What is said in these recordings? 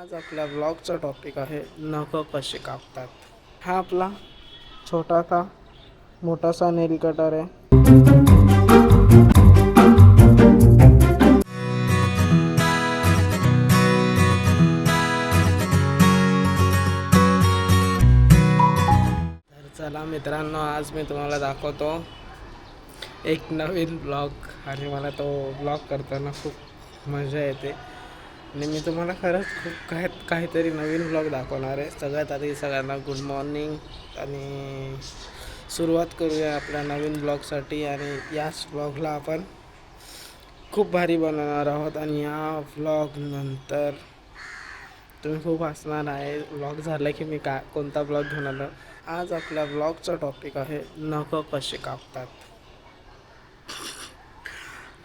आज आपल्या ब्लॉगचा टॉपिक आहे नखं कसे कापतात. हा आपला छोटासा मोठासा नेल कटर आहे. तर चला मित्रांनो आज मी तुम्हाला दाखवतो एक नवीन ब्लॉग आणि मला तो ब्लॉग करताना खूप मजा येते. आणि मी तुम्हाला खरंच खूप काय काहीतरी नवीन ब्लॉग दाखवणार आहे. सगळ्यात आधी सगळ्यांना गुड मॉर्निंग आणि सुरुवात करूया आपल्या नवीन ब्लॉगसाठी आणि याच ब्लॉगला आपण खूप भारी बनवणार आहोत. आणि या ब्लॉग नंतर तुम्ही खूप हसणार आहे. ब्लॉग झाला की मी का कोणता ब्लॉग घेऊन आलो? आज आपल्या ब्लॉगचा टॉपिक आहे नखं कसे कापतात?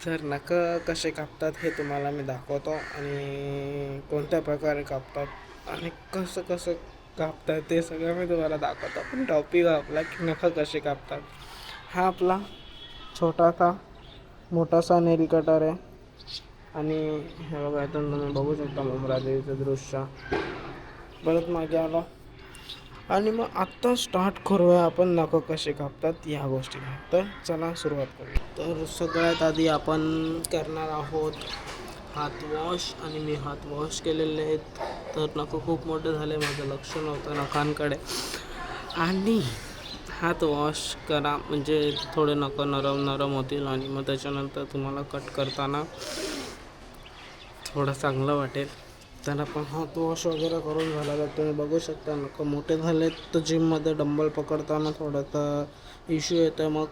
तर नखं कसे कापतात हे तुम्हाला मी दाखवतो आणि कोणत्या प्रकारे कापतात आणि कसं कसं कापतात ते सगळं मी तुम्हाला दाखवतो. पण टॉपिक आपला की नख कसे कापतात. हा आपला छोटासा मोठासा नेल कटर आहे. आणि हे बघा इथून तुम्ही बघू शकता मुंब्रादेवीचं दृश्य. परत मागे आलो. आणि मग आत्ता स्टार्ट करूया आपण नखं कसे कापतात या गोष्टी तर चला सुरुवात करूया. तर सगळ्यात आधी आपण करणार आहोत हात वॉश आणि मी हात वॉश केलेले आहेत. तर नखं खूप मोठे झाले माझं लक्ष नव्हतं नखांकडे. आणि हात वॉश करा म्हणजे थोडे नखं नरम नरम होतील आणि मग त्याच्यानंतर तुम्हाला कट करताना थोडं चांगलं वाटेल. तर आपण हात वॉश वगैरे करून झाला तर तुम्ही बघू शकता नको मोठे झाले तर जिममध्ये डंबल पकडताना थोडासा इश्यू येतो. मग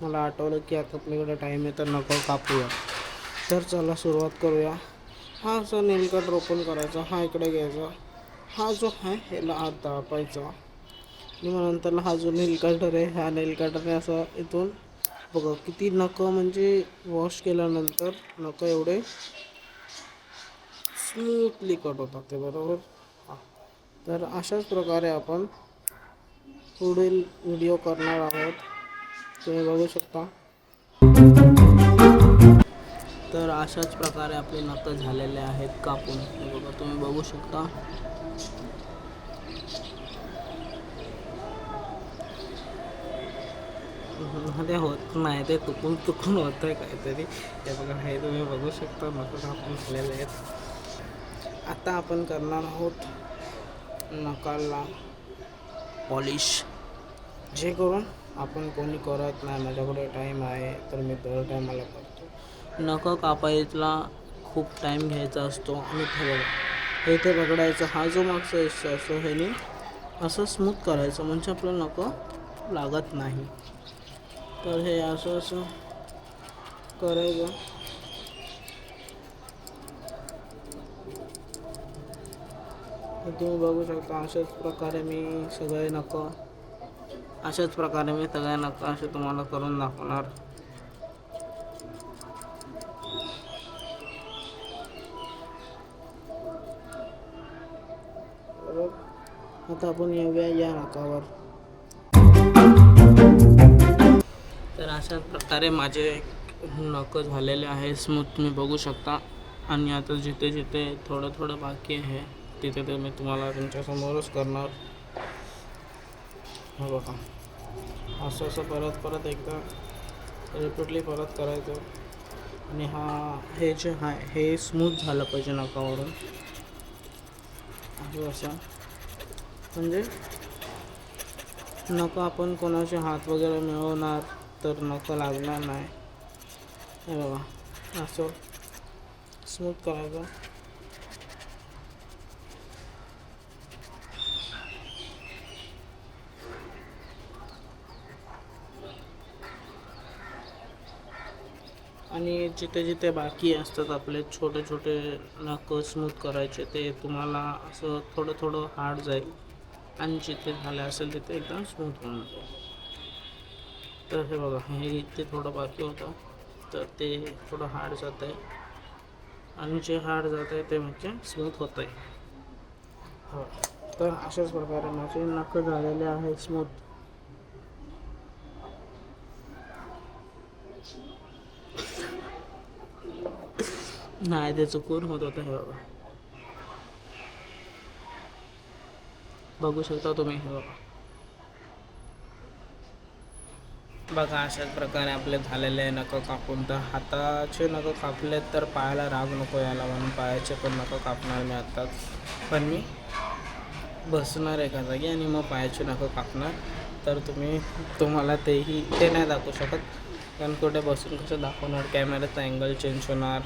मला आठवलं की आता आपल्याकडे टाईम आहे तर नको कापूया. तर चला सुरुवात करूया. हा असा नेलकट रोपण करायचा हा इकडे घ्यायचा. हा जो आहे ह्याला आत दापायचा आणि मग नंतरला हा जो नेलकटर आहे ह्या नेल असं इथून बघा किती नकं म्हणजे वॉश केल्यानंतर नकं एवढे. स्मूथली कट होतात ते बरोबर? तर अशाच प्रकारे आपण पुढील व्हिडिओ करणार आहोत. तुम्ही बघू शकता. तर अशाच प्रकारे आपले नख झालेले आहेत कापून. हे बघा तुम्ही बघू शकता. ते होत नाही ते चुकून चुकून होत आहे काहीतरी. ते बघा हे तुम्ही बघू शकता नख कापून झालेले आहेत. आता आपण करणार आहोत नकाला पॉलिश. जे करून आपण कोणी करत नाही माझ्याकडे टाईम आहे तर मी दर टायमाला करतो. नखं कापायला खूप टाईम घ्यायचा असतो आणि ठरवलं हे इथे पकडायचं हा जो मागचा हिस्सा असतो ह्याने असं स्मूथ करायचं म्हणजे आपलं नखं लागत नाही. तर हे असं असं करायचं. तुम्ही बघू शकता अशाच प्रकारे मी सगळे नको अशाच प्रकारे मी सगळे नको असे तुम्हाला करून दाखवणार. आता आपण येऊया या नकावर तर अशाच प्रकारे माझे नकं झालेले आहे. स्मूथ तुम्ही बघू शकता. आणि आता जिथे जिथे थोडं थोडं बाकी आहे. तिथे ते मी तुम्हाला तुमच्यासमोरच करणार. हा बघा. असं असं परत परत एकदा रिपीटली परत करायचं. आणि हा हे जे हा हे स्मूथ झालं पाहिजे नकावरून. असं असं. म्हणजे नको आपण कोणाचे हात वगैरे मिळवणार तर नको लागणार नाही. हे बघा. असं. स्मूथ करायचं. आणि जिथे जिथे बाकी असतात आपले छोटे छोटे नख स्मूथ करायचे ते तुम्हाला असं थोडं थोडं हार्ड जाईल. आणि जिथे झालं असेल तिथे एकदम स्मूथ होऊन जाईल तर हे बघा हे इथे थोडं बाकी होतं. तर ते थोडं हार्ड जात आहे. आणि जे हार्ड जात आहे ते म्हणजे स्मूथ होत आहे. हो. तर अशाच प्रकारे माझे नख झालेले आहे स्मूथ नाही ते चुकून होत होतं हे बाबा. बघू शकता तुम्ही हे बाबा. बघा अशाच प्रकारे आपले झालेले नखं कापून तर हाताचे नखं कापलेत तर पायाला राग नको यायला म्हणून पायाचे पण नखं कापणार मी आत्ताच. पण मी बसणार एका जागी आणि मग पायाचे नखं कापणार. तर तुम्ही तुम्हाला तेही ते नाही दाखवू शकत. कारण कुठे बसून कसं दाखवणार? कॅमेऱ्याचा अँगल चेंज होणार.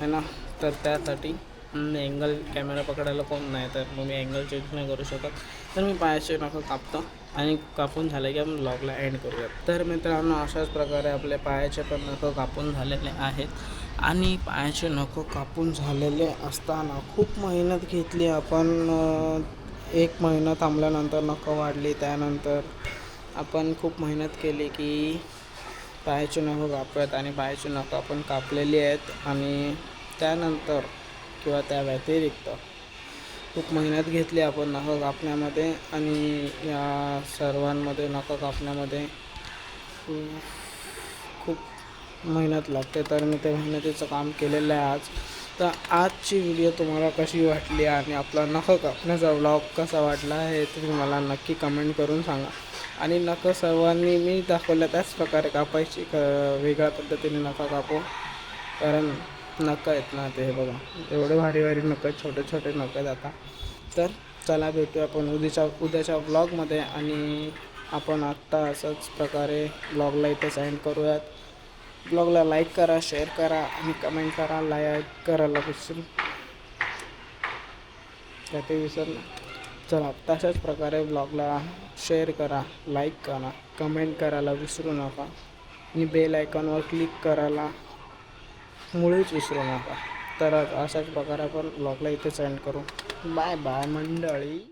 है ना? तर त्यासाठी अँगल कॅमेरा पकडायला कोण नाही तर मग मी अँगल चेंज नाही करू शकत. तर मी पायाचे नखं कापतो. आणि कापून झालं की आपण ब्लॉगला एंड करूयात. तर मित्रांनो अशाच प्रकारे आपले पायाचे पण नखं कापून झालेले आहेत. आणि पायाचे नखं कापून झालेले असताना खूप मेहनत घेतली आपण. एक महिना थांबल्यानंतर नखं वाढली. त्यानंतर आपण खूप मेहनत केली की पायाची नखं कापत आणि पायाची नखं आपण कापलेली आहेत आणि त्यानंतर किंवा त्या व्यतिरिक्त खूप मेहनत घेतली आपण नखं कापण्यामध्ये आणि या सर्वांमध्ये नखं कापण्यामध्ये खूप- खूप मेहनत लागते. तर मी त्या मेहनतीचं काम केलेलं आहे आज. तर आजची व्हिडिओ तुम्हाला कशी वाटली आणि आपला नखं कापण्याचा व्लॉग कसा वाटला हे तुम्ही मला नक्की कमेंट करून सांगा. आणि नखं सर्वांनी मी दाखवल्या त्याच प्रकारे कापायची क वेगळ्या पद्धतीने नखं कापू. कारण नखं आहेत ना ते हे बघा. एवढे भारी भारी नखं आहेत छोटे छोटे नखं आहेत आता तर चला भेटूया आपण उद्याच्या उद्याच्या ब्लॉगमध्ये आणि आपण आत्ता असंच प्रकारे ब्लॉगला इथे सेंड करूयात. ब्लॉगला लाईक करा शेअर करा आणि कमेंट करा लाईक करायला विसरू त्या ते विसरलं चला तशाच प्रकारे ब्लॉगला शेअर करा लाईक करा कमेंट करायला विसरू नका. आणि बेल आयकॉनवर क्लिक करायला मुळेच विसरू नका. तर अशाच प्रकारे आपण ब्लॉगला इथे सेंड करू. बाय बाय मंडळी.